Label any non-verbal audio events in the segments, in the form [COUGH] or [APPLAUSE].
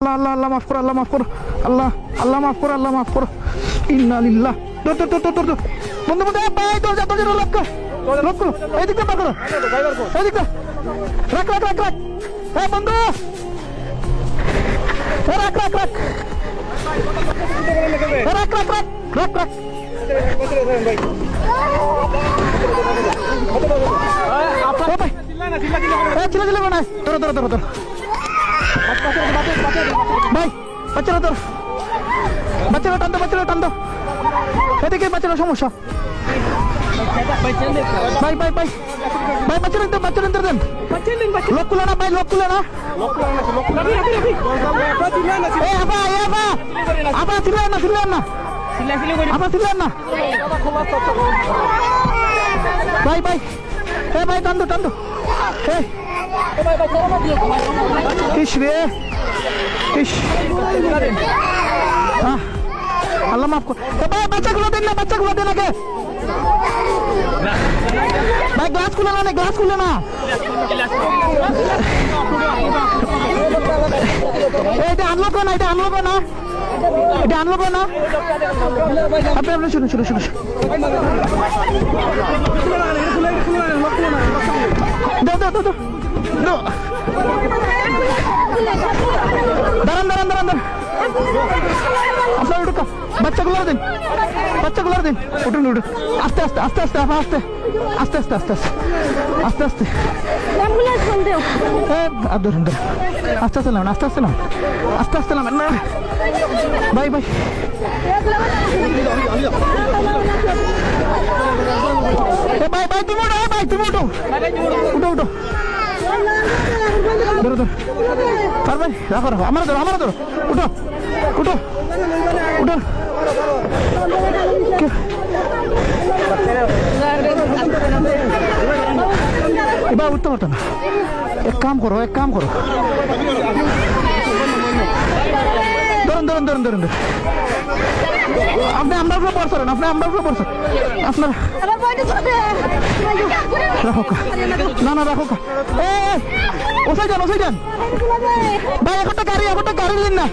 আল্লাহ আল্লাহ আল্লাহ মাফ করো আল্লাহ মাফ করো আল্লাহ আল্লাহ মাফ করো আল্লাহ মাফ করো ইন্না লিল্লাহ দর দর দর দর দর বন্ধু বন্ধু এই ভাই দরজা দরজা লক কর লক করো এদিক দিয়ে পাকড়ো এদিক দিয়ে রাখ রাখ রাখ রাখ এই বন্ধু এই রাখ রাখ রাখ এই রাখ রাখ রাখ রাখ রাখ এই এই ছিল ছিল না ধরো ধরো ধরো ধরো ভাই, বাচ্চারা তোর বাচ্চারা টান দো, বাচ্চারা টান দো। এদিকে বাচ্চারা সমস্যা। ভাই ভাই ভাই। ভাই, বাচ্চারা দেন বাচ্চারা দেন লোক কুলে না, ভাই, লোক কুলে না। এ, আবা এ, আবা। আবা ছিলেন না ছিলেন না। আবা ছিলেন না। ভাই ভাই। এ ভাই, টান দো, টান এ। ইস রে। ইস। আল্লাহ মাফ কর। ভাই, বাচ্চাগুলো দেন না, বাচ্চাগুলো দেন আগে। ভাই গ্লাস খুলে না গ্লাস খুলে না। এটা আনলোক না, এটা আনলোক না। এটা আনলোক না। আপনি আপনি শুনুন শুনুন শুনুন। দাও দাও দাও দাও। দাঁড়ান দাঁড়ান দাঁড়ান দাঁড়ান। আপনার উঠুক বাচ্চাগুলো দিন। বাচ্চাগুলো দিন। উঠুন উঠুন। আস্তে আস্তে আস্তে আস্তে আপা আস্তে আস্তে আস্তে আস্তে আস্তে। আস্তে আস্তে। অ্যাম্বুলেন্স ফোন দেও। আর ধরুন ধরুন আস্তে আস্তে নামেন আস্তে আস্তে নামেন আস্তে আস্তে নামেন না। ভাই ভাই এ ভাই ভাই তুমি উঠো ভাই তুমি উঠো। উঠো উঠো। ধরো ধরো। পারবে রাখো রাখো। আমার ধরো আমার ধরো। উঠো উঠো। উঠো। এবার উঠতে পারতো না। এক কাম করো এক কাম করো। ধরুন ধরুন ধরুন ধরুন আপনি আমরা উপরে পড়ছেন আপনি আমরা উপরে পড়ছেন আপনার রাখো না না রাখো এ ওসাই যান ওসাই যান। ভাই একটা গাড়ি একটা গাড়ি দিন না।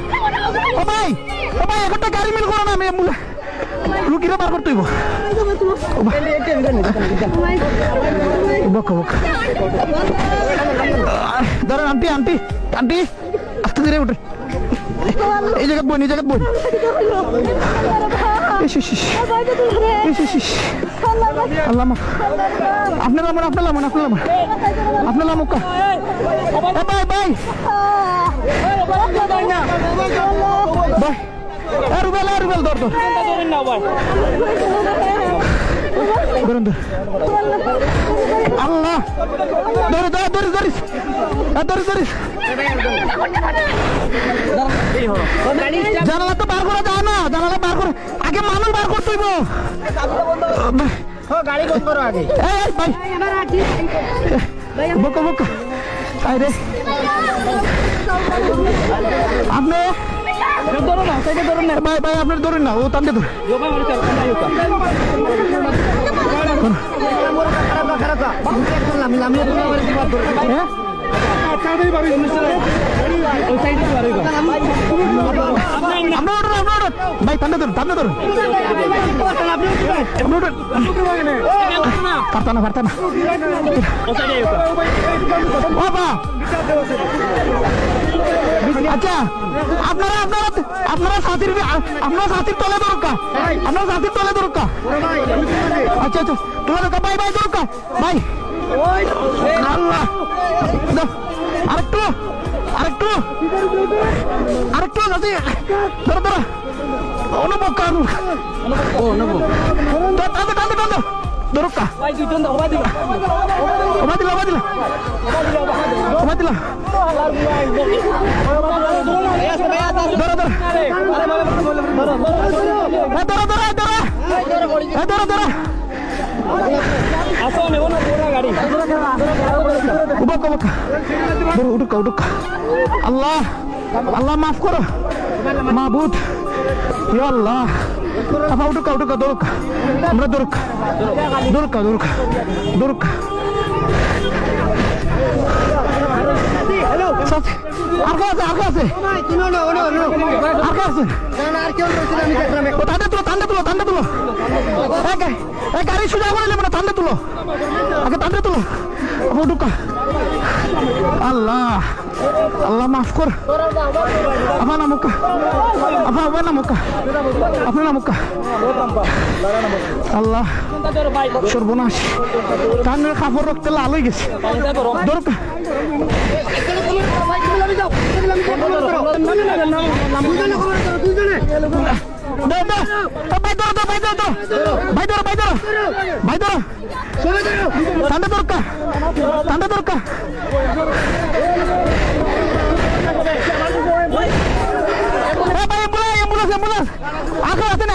ও ভাই ও ভাই একটা গাড়ি মিল করো না আমি রুগীরা বার করতে হইব। বক বক। দাঁড়ান, আন্টি আন্টি আন্টি, আস্তে ধীরে উঠে। এই জায়গায় বই এই আল্লাহ মাফ। আপনার লামন আপনার লামন আপনার লামন আপনার লামুক বাই বাই বাই রুবেল এ রুবেল দর দর ধরুন ধর। আল্লাহ ধরে ধরে ধরে ধরিস। এ ধরে ধরিস। জানালা তো বার করা যায় না জানালা বার করে আগে মানুষ বার করতে হইব। গাড়ি বন্ধ করো আগে। এই ভাই। বকা বকা। আই রে। আপনি ধরো না সাইডে ধরো না। ভাই ভাই আপনার ধরুন না ও ধরে। হ্যাঁ? উঠুন ভাই তান্ডে ধরুন তান্ডে ধরুন। আপনি পারতা না পারতা না বাবা আচ্ছা আপনারা আপনারা আপনারা সাথীর আপনারা সাথীর তলে দরকার। আপনারা সাথীর তলে দরকার। আচ্ছা আচ্ছা তোলা দরকার। ভাই ভাই দরকার। ভাই। আল্লাহ। আরেকটু আরেকটু। আরেকটু আছে ধরো ধরো। অনুভব কর ও নবো টানতে টানতে টানতে দরকা। ভাই দুইজন ওমা দিলা। ওমা দিলা। ওমা দিলা আল্লাহ আল্লাহ মাফ করো। মাহবুদ আল্লাহ। আপা উঠুক উঠুক দরুক আমরা দরুক দরুক দরুক দরুক আছে আছে? আর কে আছে? ভাই তুমি ওনো ওনো ওনো আর কে আছে না না আর কেউ রয়েছে না, আমি দেখলাম ও ঠান্ডা তুলো। তুলো আল্লাহ। আল্লাহ মাফ কর। আপনার নামুকা আপনার আপনার নামুকা আপনার নামুকা আল্লাহ, সর্বনাশ। কানের কাপড় রক্তে লাল হয়ে গেছে। দরকার। ভাই তুমি নামি যাও [LAUGHS] Ah,